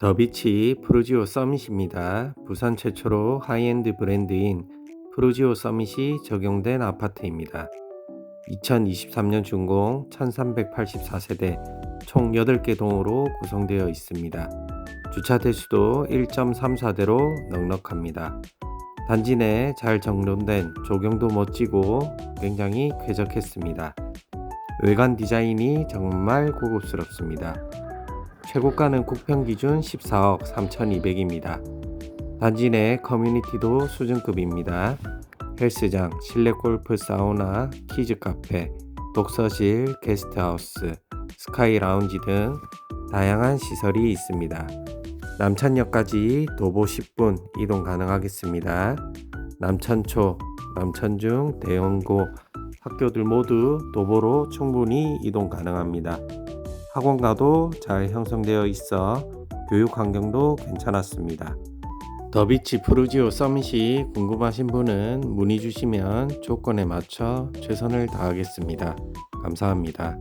더비치 프루지오 서밋입니다. 부산 최초로 하이엔드 브랜드인 프루지오 서밋이 적용된 아파트입니다. 2023년 준공 1384세대 총 8개 동으로 구성되어 있습니다. 주차 대수도 1.34대로 넉넉합니다. 단지 내 잘 정돈된 조경도 멋지고 굉장히 쾌적했습니다. 외관 디자인이 정말 고급스럽습니다. 최고가는 국평 기준 14억 3,200입니다. 단지 내 커뮤니티도 수준급입니다. 헬스장, 실내 골프 사우나, 키즈 카페, 독서실, 게스트하우스, 스카이 라운지 등 다양한 시설이 있습니다. 남천역까지 도보 10분 이동 가능하겠습니다. 남천초, 남천중, 대원고 학교들 모두 도보로 충분히 이동 가능합니다. 학원가도 잘 형성되어 있어 교육 환경도 괜찮았습니다. 더비치 프루지오 서밋이 궁금하신 분은 문의 주시면 조건에 맞춰 최선을 다하겠습니다. 감사합니다.